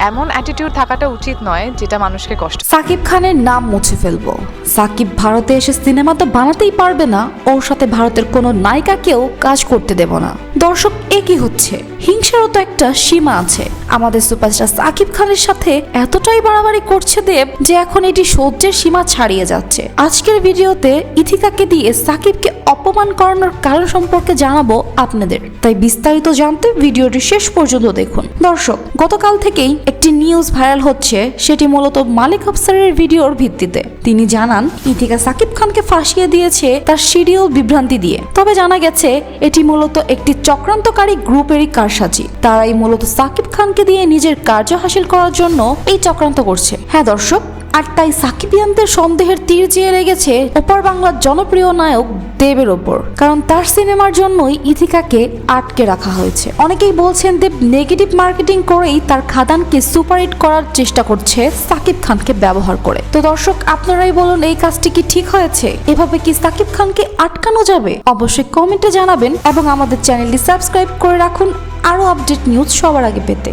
এমন অ্যাটিটিউড থাকাটা উচিত নয় যেটা মানুষকে কষ্ট সাকিব খানের নাম মুছে ফেলব। সাকিব ভারতে এসে সিনেমা তো বানাতেই পারবে না। ওর সাথে ভারতের কোনো নায়িকাকেও কাজ করতে দেব না। দর্শক এ কি হচ্ছে। হিংসারও তো একটা সীমা আছে। আমাদের সুপারস্টার সাকিব খানের সাথে এতটাই বাড়াবাড়ি করছে দেব যে এখন এটি সহ্যের সীমা ছাড়িয়ে যাচ্ছে। আজকের ভিডিওতে ইথিকাকে দিয়ে সাকিবকে অপমান করানোর কারণ সম্পর্কে জানাব আপনাদের। তাই বিস্তারিত জানতে ভিডিওটি শেষ পর্যন্ত দেখুন। দর্শক, গতকাল থেকেই একটি নিউজ ভাইরাল হচ্ছে, সেটি মূলত মালিক আফসারের ভিডিওর ভিত্তিতে। তিনি জানান, ইথিকা সাকিব খানকে ফাঁসিয়ে দিয়েছে তার শিডিউল বিভ্রান্তি দিয়ে। তবে জানা গেছে, এটি মূলত একটি চক্রান্তকারী গ্রুপেরই কারসাজি। তারাই মূলত সাকিব খানকে দিয়ে নিজের কার্য হাসিল করার জন্য এই চক্রান্ত করছে। হ্যাঁ দর্শক আর তাই সাকিবিয়ানদের সন্দেহের তীর চেয়ে লেগেছে ওপার বাংলার জনপ্রিয় নায়ক দেবের ওপর। কারণ তার সিনেমার জন্যই ইথিকাকে আটকে রাখা হয়েছে। অনেকেই বলছেন দেব নেগেটিভ মার্কেটিং করেই তার খাদানকে সুপারহিট করার চেষ্টা করছে সাকিব খানকে ব্যবহার করে। তো দর্শক, আপনারাই বলুন, এই কাজটি কি ঠিক হয়েছে? এভাবে কি সাকিব খানকে আটকানো যাবে? অবশ্যই কমেন্টে জানাবেন এবং আমাদের চ্যানেলটি সাবস্ক্রাইব করে রাখুন। আরও আপডেট নিউজ সবার আগে পেতে।